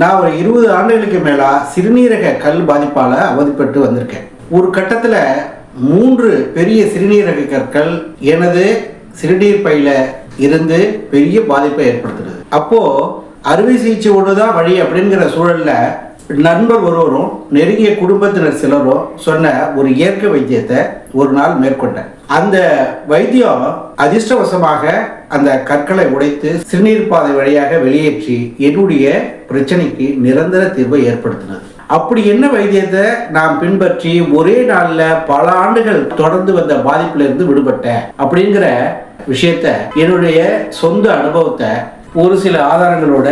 நான் ஒரு இருபது ஆண்டுகளுக்கு மேலாக சிறுநீரக கல் பாதிப்பால் அவதிப்பட்டு வந்திருக்கேன். ஒரு கட்டத்தில் மூன்று பெரிய சிறுநீரக கற்கள் எனது சிறுநீர் பையில இருந்து பெரிய பாதிப்பை ஏற்படுத்துறது அப்போது அறுவை சிகிச்சை தான் வழி அப்படிங்கிற சூழலில் நண்பர் ஒருவரும் நெருங்கிய குடும்பத்தினர் சிலரும் சொன்ன ஒரு இயற்கை வைத்தியத்தை ஒரு நாள் மேற்கொண்டேன். அந்த வைத்தியம் அதிர்ஷ்டவசமாக அந்த கற்களை உடைத்து சிறுநீர் பாதை வழியாக வெளியேற்றி என்னுடைய பிரச்சனைக்கு நிரந்தர தீர்வை ஏற்படுத்தினது அப்படி என்ன வைத்தியத்தை நாம் பின்பற்றி ஒரே நாள்ல பல ஆண்டுகள் தொடர்ந்து வந்த பாதிப்புல இருந்து விடுபட்டேன் அப்படிங்கிற விஷயத்த என்னுடைய சொந்த அனுபவத்தை ஒரு சில ஆதாரங்களோட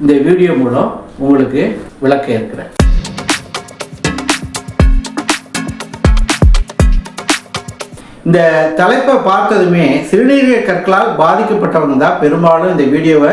இந்த வீடியோ மூலம் உங்களுக்கு விளக்க இருக்கிறேன் இந்த தலைப்பை பார்த்ததுமே சிறுநீரக கற்களால் பாதிக்கப்பட்டவங்க தான் பெரும்பாலும் இந்த வீடியோவை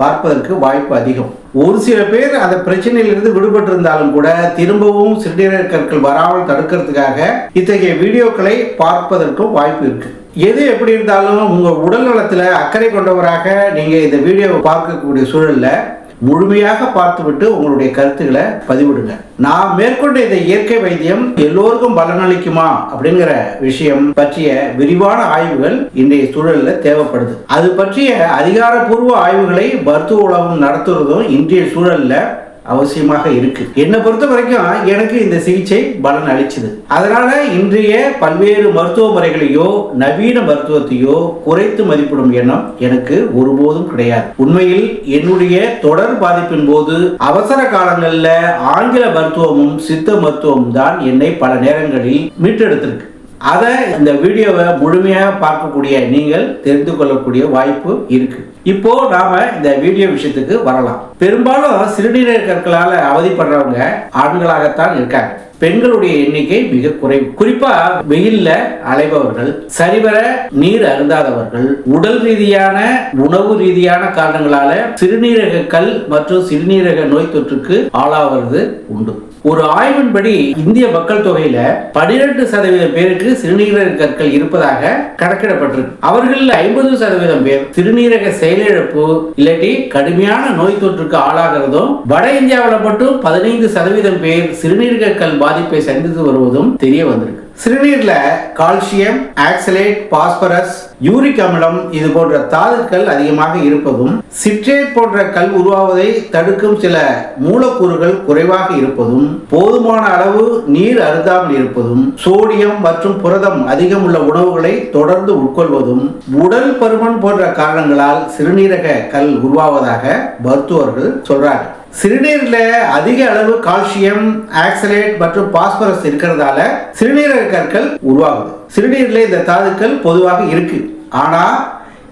பார்ப்பதற்கு வாய்ப்பு அதிகம். ஒரு சில பேர் அந்த பிரச்சனையிலிருந்து விடுபட்டிருந்தாலும் கூட திரும்பவும் சிறுநீரக கற்கள் வராமல் தடுக்கிறதுக்காக இத்தகைய வீடியோக்களை பார்ப்பதற்கும் வாய்ப்பு இருக்கு. எது எப்படி இருந்தாலும் உங்க உடல் நலத்துல அக்கறை கொண்டவராக நீங்க இந்த வீடியோவை பார்க்கக்கூடிய சூழல்ல முழுமையாக பார்த்துவிட்டு உங்களுடைய கருத்துக்களை பதிவிடுங்க. நான் மேற்கொண்ட இந்த இயற்கை வைத்தியம் எல்லோருக்கும் பலனளிக்குமா அப்படிங்கிற விஷயம் பற்றிய விரிவான ஆய்வுகள் இன்றைய சூழலில் தேவைப்படுது. அது பற்றிய அதிகாரப்பூர்வ ஆய்வுகளை மருத்துவ உலகம் நடத்துறதும் இன்றைய சூழலில் அவசியமாக இருக்கு. என்னை பொறுத்த வரைக்கும் எனக்கு இந்த சிகிச்சை பலன் அளிச்சது. அதனால இன்றைய பல்வேறு மருத்துவ முறைகளையோ நவீன மருத்துவத்தையோ குறைத்து மதிப்பிடும் எண்ணம் எனக்கு ஒருபோதும் கிடையாது. உண்மையில் என்னுடைய தொடர் பாதிப்பின் போது அவசர காலங்களில் ஆங்கில மருத்துவமும் சித்த மருத்துவமும் தான் என்னை பல நேரங்களில் மீட்டெடுத்திருக்கு. அதை இந்த வீடியோவை முழுமையாக பார்க்கக்கூடிய நீங்கள் தெரிந்து கொள்ளக்கூடிய வாய்ப்பு இருக்கு. இப்போ நாம இந்த வீடியோ விஷயத்துக்கு வரலாம். பெரும்பாலும் சிறுநீரக கற்களால அவதிப்படுறவங்க ஆண்களாகத்தான் இருக்காங்க. பெண்களுடைய எண்ணிக்கை மிக குறைவு. குறிப்பா வெயில்ல அலைபவர்கள் சரிவர நீர் அருந்தாதவர்கள் உடல் ரீதியான உணவு ரீதியான காரணங்களால சிறுநீரக கல் மற்றும் சிறுநீரக நோய் தொற்றுக்கு ஆளாவது உண்டு. ஒரு ஆய்வின்படி இந்திய மக்கள் தொகையில பனிரெண்டு சதவீதம் பேருக்கு சிறுநீரக கற்கள் இருப்பதாக கணக்கிடப்பட்டிருக்கு. அவர்களில் ஐம்பது சதவீதம் பேர் சிறுநீரக செயலிழப்பு இல்லாட்டி கடுமையான நோய் தொற்றுக்கு ஆளாகிறதும் வட இந்தியாவில் மட்டும் பதினைந்து சதவீதம் பேர் சிறுநீரக கல் பாதிப்பை சந்தித்து வருவதும் தெரிய வந்திருக்கு. சிறுநீர்ல கால்சியம் ஆக்சலேட் பாஸ்பரஸ் யூரிக் அமிலம் இது போன்ற தாதுக்கள் அதிகமாக இருப்பதும் சிட்ரேட் போன்ற கல் உருவாவதை தடுக்கும் சில மூலக்கூறுகள் குறைவாக இருப்பதும் போதுமான அளவு நீர் அருந்தாமல் இருப்பதும் சோடியம் மற்றும் புரதம் அதிகம் உள்ள உணவுகளை தொடர்ந்து உட்கொள்வதும் உடல் பருமன் போன்ற காரணங்களால் சிறுநீரக கல் உருவாவதாக மருத்துவர்கள் சொல்றாங்க. சிறுநீரில் அதிக அளவு கால்சியம் ஆக்சலேட் மற்றும் பாஸ்பரஸ் இருக்கிறதால சிறுநீரக கற்கள் உருவாகுது. சிறுநீரில் இந்த தாதுக்கள் பொதுவாக இருக்கு. ஆனா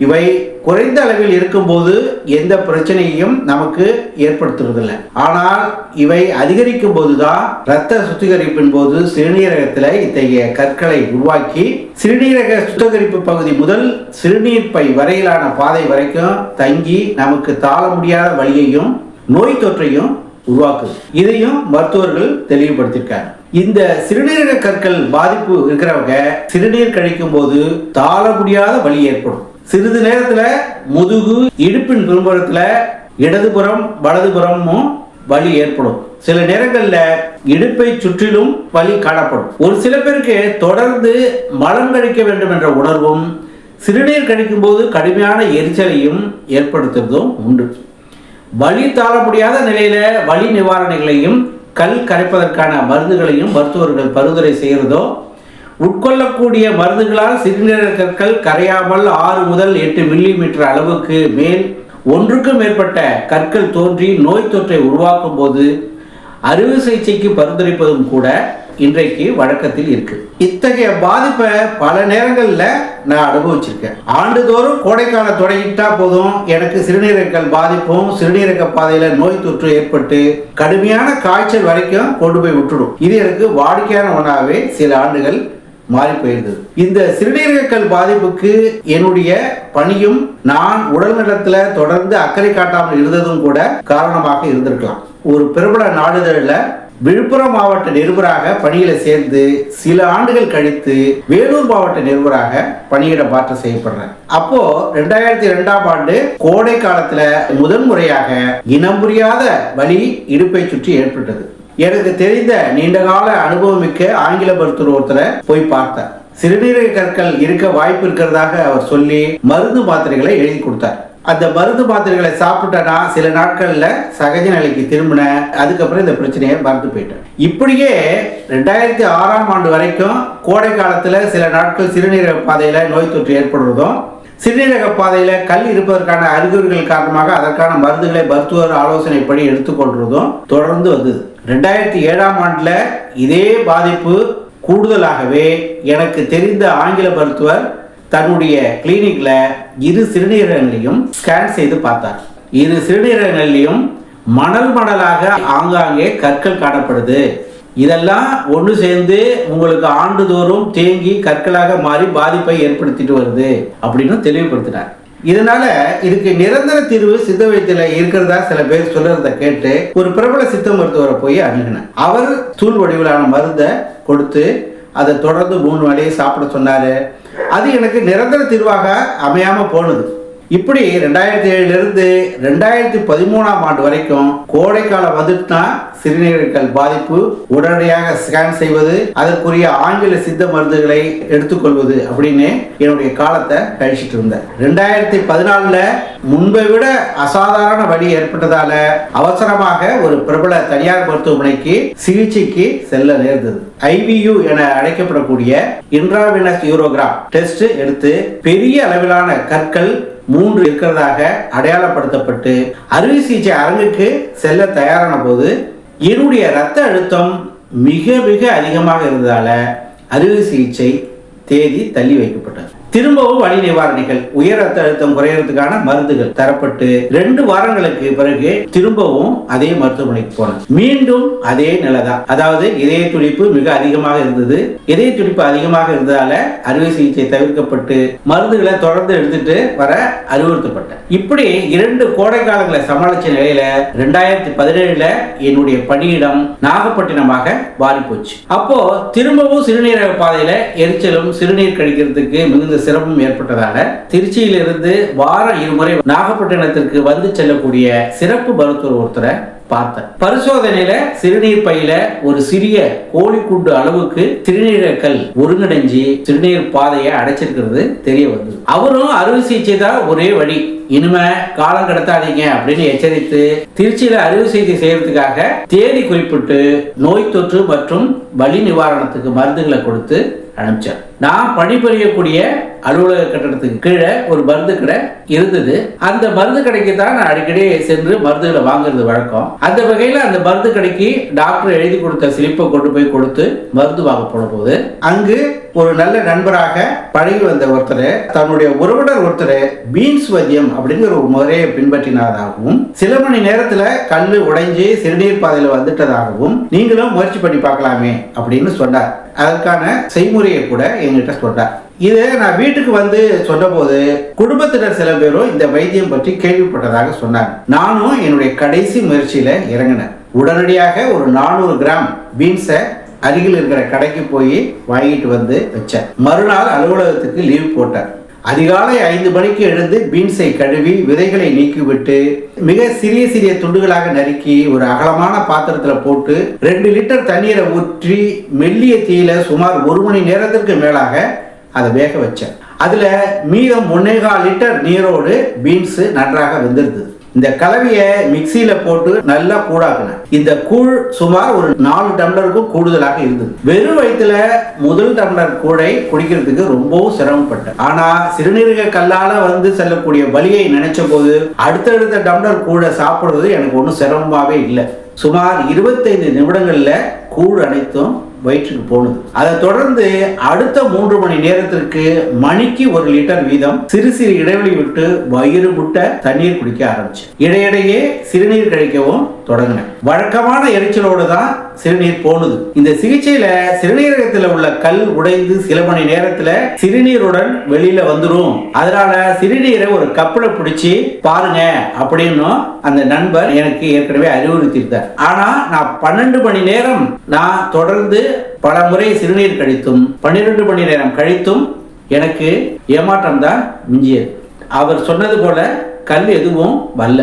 இவை குறைந்த அளவில் இருக்கும்போது எந்த பிரச்சனையும் நமக்கு ஏற்படுத்துறதில்லை. ஆனால் இவை அதிகரிக்கும் போதுதான் இரத்த சுத்திகரிப்பின் போது சிறுநீரகத்தில் இத்தகைய கற்களை உருவாக்கி சிறுநீரக சுத்திகரிப்பு பகுதி முதல் சிறுநீர் பை வரையிலான பாதை வரைக்கும் தங்கி நமக்கு தாழ முடியாத வழியையும் நோய் தொற்றையும் உருவாக்குது. இதையும் மருத்துவர்கள் தெளிவுபடுத்தியிருக்காங்க. இந்த சிறுநீரக கற்கள் பாதிப்பு இருக்கிறவங்க சிறுநீர் கழிக்கும் போது தாழ முடியாத வலி ஏற்படும். சிறிது நேரத்துல முதுகு இடுப்பின் பின்புறத்துல இடதுபுறம் வலதுபுறமும் வலி ஏற்படும். சில நேரங்களில் இடுப்பை சுற்றிலும் வலி காணப்படும். ஒரு சில பேருக்கு தொடர்ந்து மலம் கழிக்க வேண்டும் என்ற உணர்வும் சிறுநீர் கழிக்கும் போது கடுமையான எரிச்சலையும் ஏற்படுத்துவதும் உண்டு. வலி தாழ முடியாத நிலையில வலி நிவாரணிகளையும் கல் கரைப்பதற்கான மருந்துகளையும் மருத்துவர்கள் பரிந்துரை செய்கிறதோ? உட்கொள்ளக்கூடிய மருந்துகளால் சிறுநீரக கற்கள் கரையாமல் ஆறு முதல் எட்டு மில்லி மீட்டர் அளவுக்கு மேல் ஒன்றுக்கும் மேற்பட்ட கற்கள் தோன்றி நோய் தொற்றை உருவாக்கும் போது அறுவை சிகிச்சைக்கு பரிந்துரைப்பதும் கூட இன்றைக்கு வழக்கத்தில் இருக்கு. இத்தகைய பாதிப்பை பல நேரங்களில் நான் அனுபவிச்சிருக்கேன். ஆண்டுதோறும் கோடைக்காலம் தொடங்கிட்டா போதும். எனக்கு சிறுநீரகங்கள் பாதிப்பும் சிறுநீரக பாதையில நோய் தொற்று ஏற்பட்டு கடுமையான காய்ச்சல் வரைக்கும் கொண்டு போய் விட்டுடும். இது எனக்கு வாடிக்கையான ஒன்றாகவே சில ஆண்டுகள் மாறி போயிருந்தது. இந்த சிறுநீரகக்கல் பாதிப்புக்கு என்னுடைய பணியும் நான் உடல் நலத்துல தொடர்ந்து அக்கறை காட்டாமல் இருந்ததும் கூட காரணமாக இருந்திருக்கலாம். ஒரு பிரபல நாளிதழில் விழுப்புரம் மாவட்ட நிருபராக பணியில சேர்ந்து சில ஆண்டுகள் கழித்து வேலூர் மாவட்ட நிருபராக பணியிட மாற்றம் செய்யப்படுறேன் அப்போ ரெண்டாயிரத்தி ரெண்டாம் ஆண்டு கோடை காலத்துல முதன் முறையாக இனம் புரியாத வலி இடுப்பை சுற்றி ஏற்பட்டது. எனக்கு தெரிந்த நீண்டகால அனுபவமிக்க ஆங்கில மருத்துவர் ஒருத்தரை போய் பார்த்தேன் சிறுநீரக கற்கள் இருக்க வாய்ப்பு இருக்கிறதாக அவர் சொல்லி மருந்து மாத்திரைகளை எழுதி கொடுத்தார். அந்த மருந்து மாத்திரைகளை சாப்பிட்டேன்னா சில நாட்கள்ல சகஜ நிலைக்கு திரும்பினேன் அதுக்கப்புறம் இந்த பிரச்சனையை மறந்து போயிட்டேன். இப்படியே ரெண்டாயிரத்தி ஆறாம் ஆண்டு வரைக்கும் கோடை காலத்துல சில நாட்கள் சிறுநீரக பாதையில நோய் தொற்று ஏற்படுறதும் சிறுநீரக பாதையில கல் இருப்பதற்கான அறிகுறிகள் காரணமாக அதற்கான மருந்துகளை மருத்துவர் ஆலோசனைப்படி எடுத்துக்கொள்றதும் தொடர்ந்து வந்தது. ரெண்டாயிரத்தி ஏழாம் ஆண்டுல இதே பாதிப்பு கூடுதலாகவே எனக்கு தெரிந்த ஆங்கில மருத்துவர் தன்னுடைய கிளினிக்ல இரு சிறுநீரகங்களையும் ஸ்கேன் செய்து பார்த்தார். இரு சிறுநீரகங்களையும் மணல் மணலாக ஆங்காங்கே கற்கள் காணப்படுது. இதெல்லாம் ஒன்று சேர்ந்து உங்களுக்கு ஆண்டுதோறும் தேங்கி கற்களாக மாறி பாதிப்பை ஏற்படுத்திட்டு வருது அப்படின்னு தெளிவுபடுத்தினார். இதனால இதுக்கு நிரந்தர தீர்வு சித்த வைத்தியில இருக்கிறதா சில பேர் சொல்றத கேட்டு ஒரு பிரபல சித்த மருத்துவரை போய் அணுகினார். அவர் தூள் வடிவிலான மருந்தை கொடுத்து அதை தொடர்ந்து மூணு வேலையை சாப்பிட சொன்னாரு. அது எனக்கு நிரந்தர தீர்வாக அமையாம போனது. இப்படி ரெண்டாயிரத்தி ஏழுலேருந்து ரெண்டாயிரத்தி பதிமூணாம் ஆண்டு வரைக்கும் கோடைக்காலம் வந்துட்டுனா சிறுநீரகங்கள் பாதிப்பு உடனடியாக ஸ்கேன் செய்வது அதற்குரிய ஆங்கில சித்த மருந்துகளை எடுத்துக்கொள்வது அப்படின்னு என்னுடைய காலத்தை கழிச்சிட்டு இருந்தேன். ரெண்டாயிரத்தி பதினாலில் முன்பை விட அசாதாரண வழி ஏற்பட்டதால அவசரமாக ஒரு பிரபல தனியார் மருத்துவமனைக்கு சிகிச்சைக்கு செல்ல நேர்ந்தது. ஐவியு என அழைக்கப்படக்கூடிய இன்ட்ராவினஸ் யூரோகிராம் டெஸ்ட் எடுத்து பெரிய அளவிலான கற்கள் மூன்று இருக்கிறதாக அடையாளப்படுத்தப்பட்டு அறுவை சிகிச்சை அரங்குக்கு செல்ல தயாரான போது என்னுடைய இரத்த அழுத்தம் மிக மிக அதிகமாக இருந்ததால அறுவை சிகிச்சை தேதி தள்ளி வைக்கப்பட்டது. திரும்பவும் வலி நிவாரணிகள் உயர் ரத்த அழுத்தம் குறையறதுக்கான மருந்துகள் தரப்பட்டு ரெண்டு வாரங்களுக்கு பிறகு திரும்பவும் அதே மருத்துவமனைக்கு போனேன் மீண்டும் அதே நிலைதான். அதாவது இதய துடிப்பு மிக அதிகமாக இருந்தது. இதய துடிப்பு அதிகமாக இருந்ததால அறுவை சிகிச்சை தவிர்க்கப்பட்டு மருந்துகளை தொடர்ந்து எடுத்துட்டு வர அறிவுறுத்தப்பட்டேன். இப்படி இரண்டு கோடை காலங்களை சமாளிச்ச நிலையில ரெண்டாயிரத்தி பதினேழுல என்னுடைய பணியிடம் நாகப்பட்டினமாக மாறி போச்சு அப்போ திரும்பவும் சிறுநீரக பாதையில எரிச்சலும் சிறுநீர் கழிக்கிறதுக்கு மிகுந்த சிரமம் ஏற்பட்டதால திருச்சியிலிருந்து வாரம் இருமுறை நாகப்பட்டினத்திற்கு வந்து செல்லக்கூடிய சிறப்பு மருத்துவர் ஒருத்தரை பார்த்தேன். பரிசோதனையில சிறுநீர் பையில ஒரு சிறிய கோழிக்குண்டு அளவுக்கு சிறுநீரகங்கள் ஒருங்கிணைஞ்சு சிறுநீர் பாதையை அடைச்சிருக்கிறது தெரிய வந்தது. அவரும் அறுவை சிகிச்சை தான் ஒரே வழி. இனிமே காலம் கடத்தாதீங்க அப்படின்னு எச்சரித்து திருச்சியில அறுவை சிகிச்சை செய்யறதுக்காக தேதி குறிப்பிட்டு நோய் தொற்று மற்றும் வலி நிவாரணத்துக்கு மருந்துகளை கொடுத்து அனுப்பிச்சார் நான் பணிபுரியக்கூடிய அலுவலக கட்டடத்துக்கு கீழே ஒரு மருந்து கடை இருந்தது. அந்த மருந்து கடைக்கு தான் நான் அடிக்கடி சென்று மருந்துகளை வாங்குறது வழக்கம். அந்த வகையில் அந்த மருந்து கடைக்கு டாக்டர் எழுதி கொடுத்த சிலிப்பை கொண்டு போய் கொடுத்து மருந்து வாங்க போன போது அங்கு ஒரு நல்ல நண்பராக பழகி வந்த ஒருத்தர் தன்னுடைய உறவினர் ஒருத்தர் பீன்ஸ் வதியம் அப்படிங்கிற ஒரு முறையை பின்பற்றினதாகவும் சில மணி நேரத்தில் கல் உடைஞ்சு சிறுநீர் பாதையில் வந்துட்டதாகவும் நீங்களும் முயற்சி பண்ணி பார்க்கலாமே அப்படின்னு சொன்னார். அதற்கான செய்முறையை கூட எங்கிட்ட சொன்னார் இதை நான் வீட்டுக்கு வந்து சொன்னபோது குடும்பத்தினர் சில பேரும் இந்த வைத்தியம் பற்றி கேள்விப்பட்டதாக சொன்னாங்க. நானும் என்னுடைய கடைசி முயற்சியில இறங்கினேன். உடனடியாக ஒரு நானூறு கிராம் பீன்ஸை அருகில் இருக்கிற கடைக்கு போய் வாங்கிட்டு வந்து வச்சேன். மறுநாள் அலுவலகத்துக்கு லீவ் போட்டேன். அதிகாலை ஐந்து மணிக்கு எழுந்து பீன்ஸை கழுவி விதைகளை நீக்கிவிட்டு மிக சிறிய சிறிய துண்டுகளாக நறுக்கி ஒரு அகலமான பாத்திரத்தில் போட்டு ரெண்டு லிட்டர் தண்ணீரை ஊற்றி மெல்லிய தீயில சுமார் ஒரு மணி நேரத்திற்கு மேலாக அதை வேக வச்சேன். அதில் மீதம் ஒன்னேகால் லிட்டர் நீரோடு பீன்ஸு நன்றாக வெந்திருந்தது. இந்த கலவையை மிக்சியில போட்டு நல்லா கூழாக்குனேன் இந்த கூழ் சுமார் ஒரு நாலு டம்ளருக்கும் கூடுதலாக இருந்தது. வெறும் வயிற்றுல முதல் டம்ளர் கூழை குடிக்கிறதுக்கு ரொம்பவும் சிரமப்பட்டேன். ஆனா சிறுநீரக கல்லால வந்து செல்லக்கூடிய வலியை நினைச்ச போது அடுத்தடுத்த டம்ளர் கூழை சாப்பிடுறது எனக்கு ஒன்றும் சிரமமாகவே இல்லை. சுமார் இருபத்தைந்து நிமிடங்கள்ல கூழ் அனைத்தும் வயிற்றுக்கு போனது. அதை தொடர்ந்து அடுத்த மூன்று மணி நேரத்திற்கு மணிக்கு ஒரு லிட்டர் வீதம் சிறு சிறு இடைவெளி விட்டு வயிறு முட்ட தண்ணீர் குடிக்க ஆரம்பிச்சு இடையிடையே சிறுநீர் கழிக்கவும் தொடங்கினேன் வழக்கமான எரிச்சலோடு தான் சிறுநீர் போனது. இந்த சிகிச்சையில சிறுநீரகத்தில் உள்ள கல் உடைந்து சில மணி நேரத்துல சிறுநீருடன் வெளியில வந்துடும் அதனால சிறுநீரை ஒரு கப்பலை பிடிச்சி பாருங்க அப்படின்னு அந்த நண்பர் எனக்கு ஏற்கனவே அறிவுறுத்தியிருந்தார். ஆனா நான் பன்னெண்டு மணி நேரம் நான் தொடர்ந்து பல முறை சிறுநீர் கழித்தும் பன்னிரெண்டு மணி நேரம் கழித்தும் எனக்கு ஏமாற்றம் தான் மிஞ்சியது. அவர் சொன்னது போல கல் எதுவும் வரல.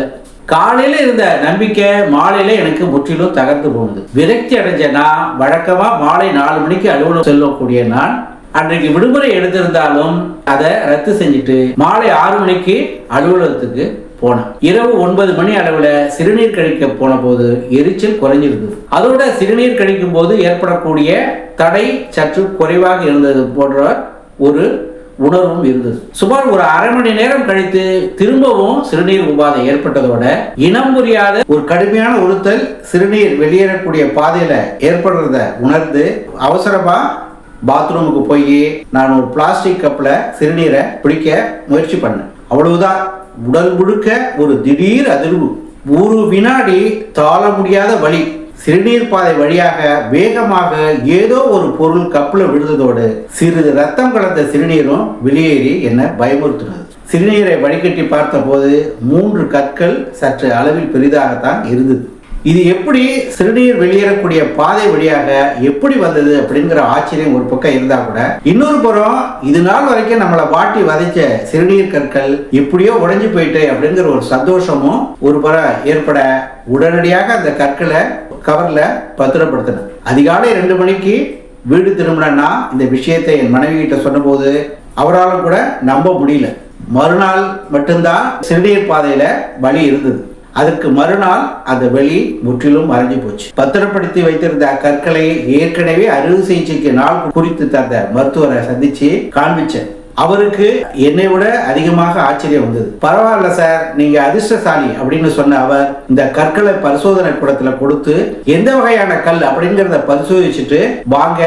காலையில இருந்த நம்பிக்கை மாலையில எனக்கு முற்றிலும் தகர்ந்து போனது. விரக்தி அடைஞ்ச நான் வழக்கமா மாலை நாலு மணிக்கு அலுவலகம் செல்லக்கூடிய நான் அன்றைக்கு விடுமுறை எடுத்திருந்தாலும் அதை ரத்து செஞ்சுட்டு மாலை ஆறு மணிக்கு அலுவலகத்துக்கு போனேன். இரவு ஒன்பது மணி அளவில் சிறுநீர் கழிக்க போன போது எரிச்சல் குறைஞ்சிருந்தது. அதோட சிறுநீர் கழிக்கும் போது ஏற்படக்கூடிய தடை சற்று குறைவாக இருந்தது போன்ற ஒரு உணர்வும் இருந்தது. சுமார் ஒரு அரை மணி நேரம் கழித்து திரும்பவும் சிறுநீர் உபாதை ஏற்பட்டதோட இனம் புரியாத ஒரு கடுமையான உறுத்தல் சிறுநீர் வெளியேறக்கூடிய பாதையில ஏற்படுறத உணர்ந்து அவசரமா பாத்ரூமுக்கு போய் நான் ஒரு பிளாஸ்டிக் கப்பில் சிறுநீரை பிடிக்க முயற்சி பண்ணேன். அவ்வளவுதான். உடல் முழுக்க ஒரு திடீர் அதிர்வு. ஒரு வினாடி தாழ முடியாத வழி சிறுநீர் பாதை வழியாக வேகமாக ஏதோ ஒரு பொருள் கப்பில் விழுந்ததோடு சிறிது ரத்தம் கலந்த சிறுநீரும் வெளியேறி என்னை பயமுறுத்தினது. சிறுநீரை வடிகட்டி பார்த்தபோது மூன்று கற்கள் சற்று அளவில் பெரிதாகத்தான் இருந்தது. இது எப்படி சிறுநீர் வெளியேறக்கூடிய பாதை வழியாக எப்படி வந்தது அப்படிங்கிற ஆச்சரியம் ஒரு பக்கம் இருந்தா கூட இன்னொரு புறம் இது நாள் வரைக்கும் நம்மளை வாட்டி வதைச்ச சிறுநீர் கற்கள் எப்படியோ உடைஞ்சு போயிட்டு அப்படிங்கிற ஒரு சந்தோஷமும் ஒரு புறம் ஏற்பட உடனடியாக அந்த கற்களை கவர்ல பத்திரப்படுத்தின. அதிகாலை ரெண்டு மணிக்கு வீடு திரும்பினா இந்த விஷயத்தை என் மனைவி கிட்ட சொன்னபோது அவரால் கூட நம்ப முடியல. மறுநாள் மட்டும்தான் சிறுநீர் பாதையில வழி இருந்தது. அதற்கு மறுநாள் அந்த வெளி முற்றிலும் மறைஞ்சு போச்சு. பத்திரப்படுத்தி வைத்திருந்த கற்களை ஏற்கனவே அறுவை சிகிச்சைக்கு நாள் குறித்து தந்த மருத்துவரை சந்திச்சு காண்பிச்சேன். அவருக்கு என்னை விட அதிகமாக ஆச்சரியம் வந்தது. பரவாயில்ல சார் நீங்க அதிர்ஷ்டசாலி அப்படின்னு சொன்ன அவர் இந்த கற்களை பரிசோதனை கூடத்துல கொடுத்து எந்த வகையான கல் அப்படிங்கிறத பரிசோதிச்சுட்டு வாங்க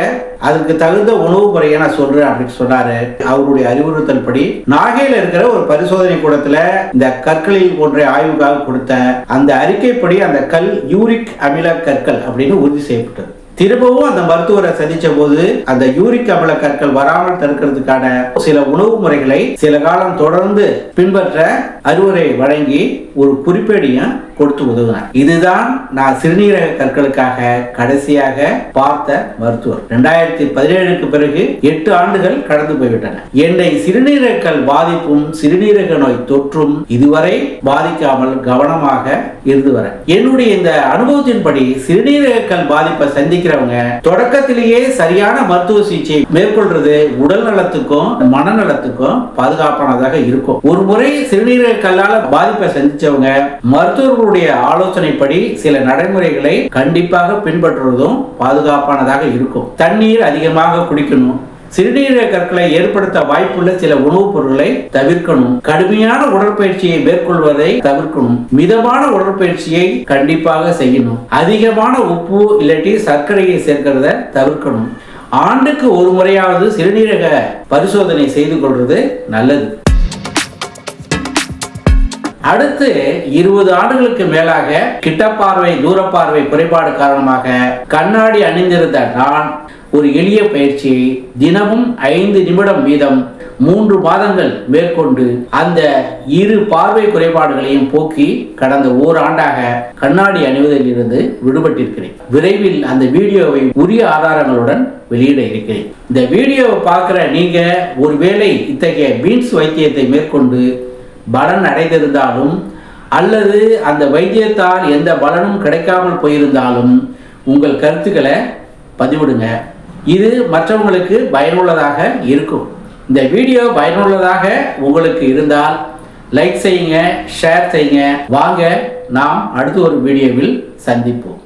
அதுக்கு தகுந்த உணவு முறையை நான் சொல்றேன் அப்படின்னு சொன்னாரு. அவருடைய அறிவுறுத்தல் படி நாகையில இருக்கிற ஒரு பரிசோதனை கூடத்துல இந்த கற்களில் ஒன்றை ஆய்வுக்காக கொடுத்த அந்த அறிக்கைப்படி அந்த கல் யூரிக் அமில கற்கள் அப்படின்னு உறுதி செய்யப்பட்டது. திரும்பவும் அந்த மருத்துவரை சந்திச்ச போது அந்த யூரிக் அமில கற்கள் வராமல் தடுக்கிறதுக்கான சில உணவு முறைகளை சில காலம் தொடர்ந்து பின்பற்ற அறிவுரை வழங்கி ஒரு குறிப்பேடியும் கொடுத்து உதவினார். இதுதான் நான் சிறுநீரக கற்களுக்காக கடைசியாக பார்த்த மருத்துவர். ரெண்டாயிரத்தி பதினேழுக்கு பிறகு எட்டு ஆண்டுகள் கடந்து போய்விட்டன. என்னை சிறுநீரக கல் பாதிப்பும் சிறுநீரக நோய் தொற்றும் இதுவரை பாதிக்காமல் கவனமாக இருந்து வர என்னுடைய இந்த அனுபவத்தின்படி சிறுநீரக கல் பாதிப்பை நினைக்கிறவங்க தொடக்கத்திலேயே சரியான மருத்துவ சிகிச்சை மேற்கொள்றது உடல் நலத்துக்கும் மனநலத்துக்கும் பாதுகாப்பானதாக இருக்கும். ஒரு முறை சிறுநீரக கல்லால பாதிப்பை சந்திச்சவங்க மருத்துவர்களுடைய ஆலோசனைப்படி சில நடைமுறைகளை கண்டிப்பாக பின்பற்றுவதும் பாதுகாப்பானதாக இருக்கும். தண்ணீர் அதிகமாக குடிக்கணும். சிறுநீரக கற்களை ஏற்படுத்த வாய்ப்புள்ள சில உணவுப் பொருட்களை தவிர்க்கணும். கடுமையான உடற்பயிற்சியை மேற்கொள்வதை தவிர்க்கணும். மிதமான உடற்பயிற்சியை கண்டிப்பாக செய்யணும். அதிகமான உப்பு இல்லாட்டி சர்க்கரையை சேர்க்கிறத தவிர்க்கணும். ஆண்டுக்கு ஒரு முறையாவது சிறுநீரக பரிசோதனை செய்து கொள்வது நல்லது. அடுத்து இருபது ஆண்டுகளுக்கு மேலாக கிட்டப்பார்வை தூரப்பார்வை குறைபாடு காரணமாக கண்ணாடி அணிந்திருந்த நான் ஒரு எளிய பயிற்சியை தினமும் ஐந்து நிமிடம் வீதம் மூன்று மாதங்கள் மேற்கொண்டு அந்த இரு பார்வை குறைபாடுகளையும் போக்கி கடந்த ஓராண்டாக கண்ணாடி அணிவதில் இருந்து விடுபட்டிருக்கிறேன். விரைவில் அந்த வீடியோவை உரிய ஆதாரங்களுடன் வெளியிட இருக்கிறேன். இந்த வீடியோவை பார்க்குற நீங்க ஒருவேளை இத்தகைய பீன்ஸ் வைத்தியத்தை மேற்கொண்டு பலன் அடைந்திருந்தாலும் அல்லது அந்த வைத்தியத்தால் எந்த பலனும் கிடைக்காமல் போயிருந்தாலும் உங்கள் கருத்துக்களை பதிவிடுங்க. இது மற்றவங்களுக்கு பயனுள்ளதாக இருக்கும். இந்த வீடியோ பயனுள்ளதாக உங்களுக்கு இருந்தால் லைக் செய்யுங்க ஷேர் செய்யுங்க. வாங்க நாம் அடுத்த ஒரு வீடியோவில் சந்திப்போம்.